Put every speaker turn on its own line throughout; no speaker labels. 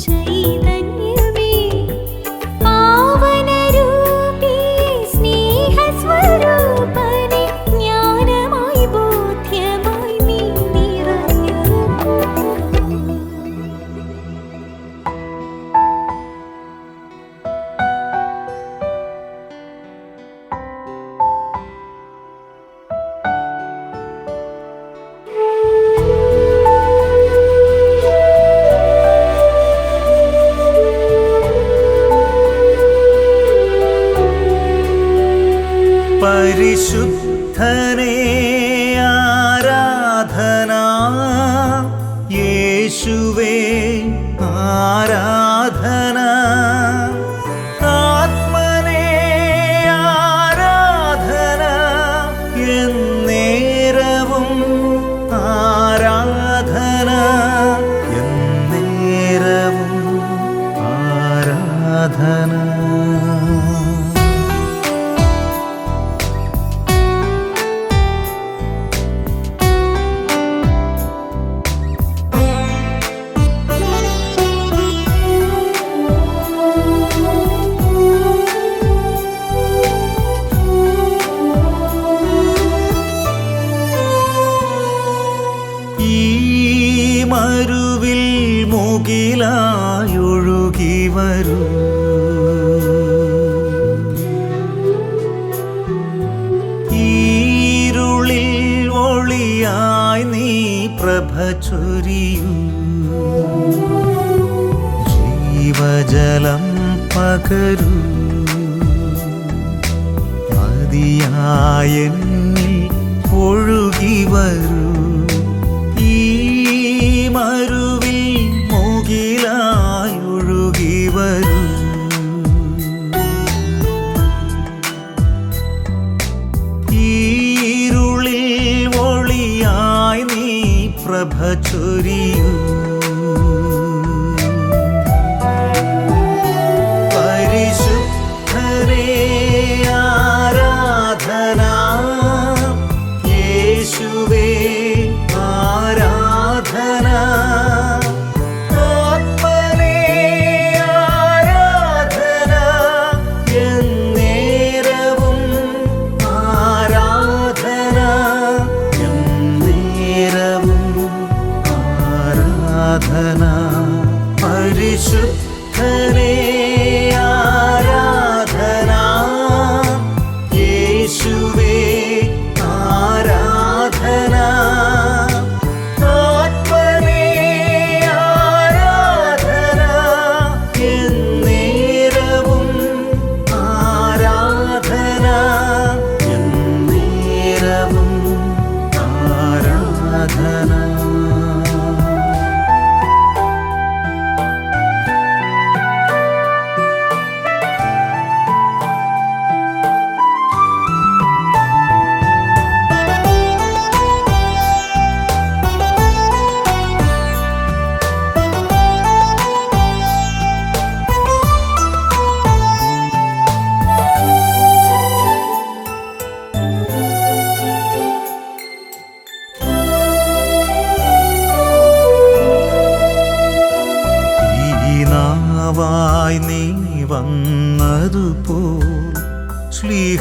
Chaita. പ്രഭ ജീവജലം പകരും. മതിയായ ഒഴുകി വരൂ.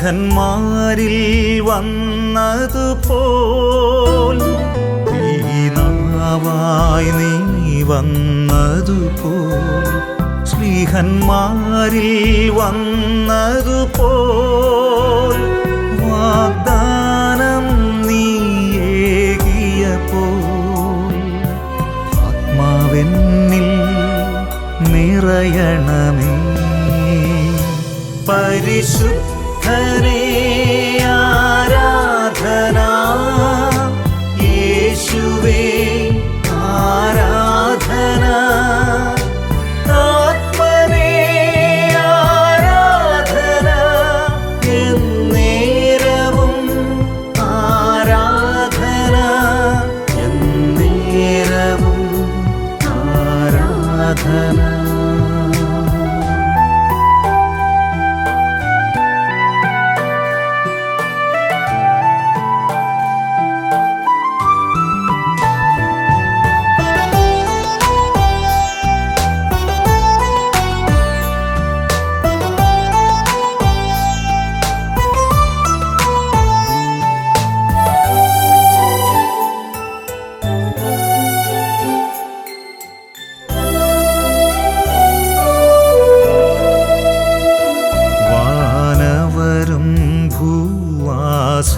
സ്ലിഹന്മാരിൽ വന്നതുപോൽ നാവായി നീ വന്നതുപോൽ സ്ലിഹന്മാരിൽ വന്നതുപോൽ വാഗ്ദാനം നീ ഏകിയപ്പോൾ ആത്മാവെന്നിൽ നിറയണമേ. പരിശുദ്ധ ഖരേ ആരാ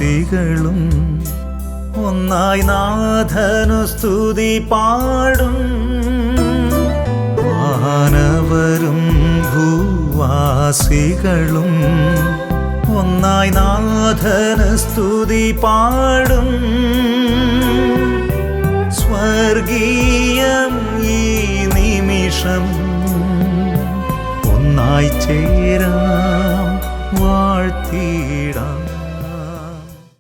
ഭൂവാസികളും ഒന്നായി നാഥനു സ്തുതി പാടും. മാനവരും ഭൂവാസികളും ഒന്നായി നാഥന സ്തുതി പാടും. സ്വർഗീയം ഈ നിമിഷം ഒന്നായി ചേരാം വാഴ്ത്തിടാം